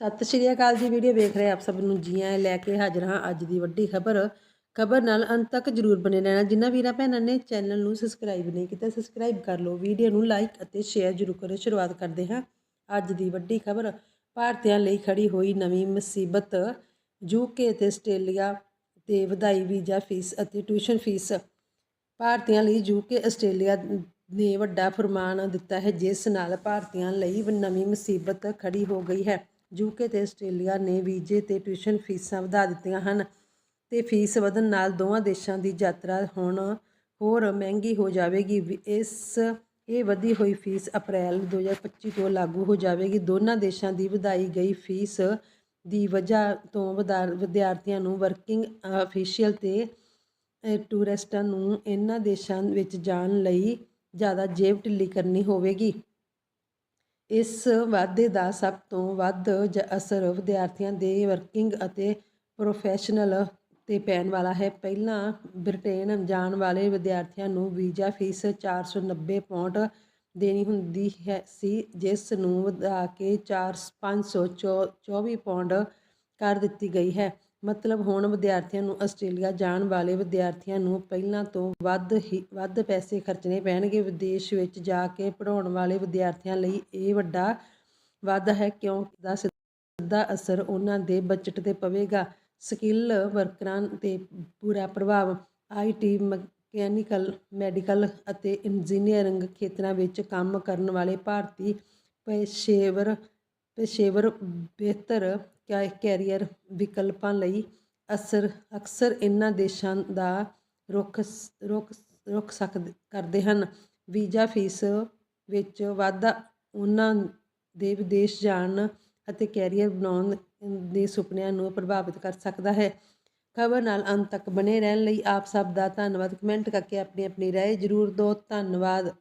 ਸਤਿ ਸ਼੍ਰੀ ਅਕਾਲ ਜੀ ਵੀਡੀਓ ਵੇਖ ਰਹੇ ਆਪ ਸਭ ਨੂੰ। ਜੀ ਆਇਆਂ ਲੈ ਕੇ ਹਾਜ਼ਰ ਹਾਂ ਅੱਜ ਦੀ ਵੱਡੀ ਖਬਰ। ਖਬਰ ਨਾਲ ਅੰਤ ਤੱਕ ਜਰੂਰ ਬਣੇ ਰਹਿਣਾ। ਜਿਨ੍ਹਾਂ ਵੀਰਾਂ ਭੈਣਾਂ ਨੇ ਚੈਨਲ ਨੂੰ ਸਬਸਕ੍ਰਾਈਬ ਨਹੀਂ ਕੀਤਾ ਸਬਸਕ੍ਰਾਈਬ ਕਰ ਲਓ। ਵੀਡੀਓ ਨੂੰ ਲਾਈਕ ਅਤੇ ਸ਼ੇਅਰ ਜਰੂਰ ਕਰੋ। ਸ਼ੁਰੂਆਤ ਕਰਦੇ ਹਾਂ ਅੱਜ ਦੀ ਵੱਡੀ ਖਬਰ। ਭਾਰਤੀਆਂ ਲਈ ਖੜੀ ਹੋਈ ਨਵੀਂ ਮੁਸੀਬਤ। ਯੂਕੇ ਤੇ ਆਸਟ੍ਰੇਲੀਆ ਤੇ ਵਧਾਈ ਵੀਜ਼ਾ ਫੀਸ ਅਤੇ ਟਿਊਸ਼ਨ ਫੀਸ। ਭਾਰਤੀਆਂ ਲਈ ਯੂਕੇ ਆਸਟ੍ਰੇਲੀਆ ਨੇ ਵੱਡਾ ਫਰਮਾਨ ਦਿੱਤਾ ਹੈ, ਜਿਸ ਨਾਲ ਭਾਰਤੀਆਂ ਲਈ ਨਵੀਂ ਮੁਸੀਬਤ ਖੜੀ ਹੋ ਗਈ ਹੈ। ਯੂਕੇ ਤੇ ਆਸਟ੍ਰੇਲੀਆ ਨੇ ਵੀਜ਼ੇ ਤੇ ਟਿਊਸ਼ਨ ਫੀਸਾਂ ਵਧਾ ਦਿੱਤੀਆਂ ਹਨ ਤੇ ਫੀਸ ਵਧਣ ਨਾਲ ਦੋਵਾਂ ਦੇਸ਼ਾਂ ਦੀ ਯਾਤਰਾ ਹੁਣ ਹੋਰ ਮਹਿੰਗੀ ਹੋ ਜਾਵੇਗੀ। ਇਸ, ਇਹ ਵਧੀ ਹੋਈ ਫੀਸ ਅਪ੍ਰੈਲ 2025 ਤੋਂ ਲਾਗੂ ਹੋ ਜਾਵੇਗੀ। ਦੋਨਾਂ ਦੇਸ਼ਾਂ ਦੀ ਵਧਾਈ ਗਈ ਫੀਸ ਦੀ ਵਜ੍ਹਾ ਤੋਂ ਵਧਾ- ਵਿਦਿਆਰਥੀਆਂ ਨੂੰ ਵਰਕਿੰਗ ਅਫੀਸ਼ੀਅਲ ਤੇ ਟੂਰਿਸਟਾਂ ਨੂੰ ਇਹਨਾਂ ਦੇਸ਼ਾਂ ਵਿੱਚ ਜਾਣ ਲਈ ਜ਼ਿਆਦਾ ਜੇਬ ਢਿੱਲੀ ਕਰਨੀ ਹੋਵੇਗੀ। ਇਸ ਵਾਧੇ ਦਾ ਸਭ ਤੋਂ ਵੱਧ ਜ- ਅਸਰ ਵਿਦਿਆਰਥੀਆਂ ਦੇ ਵਰਕਿੰਗ ਅਤੇ ਪ੍ਰੋਫੈਸ਼ਨਲ ਤੇ ਪੈਣ ਵਾਲਾ ਹੈ। ਪਹਿਲਾਂ ਬ੍ਰਿਟੇਨ ਜਾਣ ਵਾਲੇ ਵਿਦਿਆਰਥੀਆਂ ਨੂੰ ਵੀਜ਼ਾ ਫੀਸ 490 ਪਾਉਂਡ ਦੇਣੀ ਹੁੰਦੀ ਹੈ ਸੀ, ਜਿਸ ਨੂੰ ਵਧਾ ਕੇ 4 524 ਪਾਉਂਡ ਕਰ ਦਿੱਤੀ ਗਈ ਹੈ। ਮਤਲਬ ਹੁਣ ਵਿਦਿਆਰਥੀਆਂ ਨੂੰ ਆਸਟ੍ਰੇਲੀਆ ਜਾਣ ਵਾਲੇ ਵਿਦਿਆਰਥੀਆਂ ਨੂੰ ਪਹਿਲਾਂ ਤੋਂ ਵੱਧ ਹੀ, ਵੱਧ ਪੈਸੇ ਖਰਚਣੇ ਪੈਣਗੇ। ਵਿਦੇਸ਼ ਵਿੱਚ ਜਾ ਕੇ ਪੜ੍ਹਾਉਣ ਵਾਲੇ ਵਿਦਿਆਰਥੀਆਂ ਲਈ ਇਹ ਵੱਡਾ ਵਾਧਾ ਹੈ ਕਿਉਂਕਿ ਦਾ ਸਿੱਧਾ ਅਸਰ ਉਹਨਾਂ ਦੇ ਬਜਟ ਤੇ ਪਵੇਗਾ। ਸਕਿੱਲ ਵਰਕਰਾਂ ਤੇ ਪੂਰਾ ਪ੍ਰਭਾਵ। ਆਈਟੀ ਮਕੈਨੀਕਲ, ਮੈਡੀਕਲ ਅਤੇ ਇੰਜੀਨੀਅਰਿੰਗ ਖੇਤਰਾਂ ਵਿੱਚ ਕੰਮ ਕਰਨ ਵਾਲੇ ਭਾਰਤੀ ਪੇਸ਼ੇਵਰ ਪੇਸ਼ੇਵਰ ਬਿਹਤਰ ਕੈ- ਕੈਰੀਅਰ ਵਿਕਲਪਾਂ ਲਈ ਅਸਰ, ਅਕਸਰ ਇਹਨਾਂ ਦੇਸ਼ਾਂ ਦਾ ਰੁੱਖ ਰੁੱਖ ਰੁੱਖ, ਰੁਖ ਸਕਦੇ ਕਰਦੇ ਹਨ। ਵੀਜ਼ਾ ਫੀਸ ਵਿੱਚ ਵਾਧਾ, ਉਹਨਾਂ ਦੇ ਵਿਦੇਸ਼ ਜਾਣ ਅਤੇ ਕੈਰੀਅਰ ਬਣਾਉਣ ਦੇ ਸੁਪਨਿਆਂ ਨੂੰ ਪ੍ਰਭਾਵਿਤ ਕਰ ਸਕਦਾ ਹੈ। ਖਬਰ ਨਾਲ ਅੰਤ ਤੱਕ ਬਣੇ ਰਹਿਣ ਲਈ ਆਪ ਸਭ ਦਾ ਧੰਨਵਾਦ। ਕਮੈਂਟ ਕਰਕੇ ਆਪਣੀ ਆਪਣੀ ਰਾਏ ਜ਼ਰੂਰ ਦਿਓ। ਧੰਨਵਾਦ।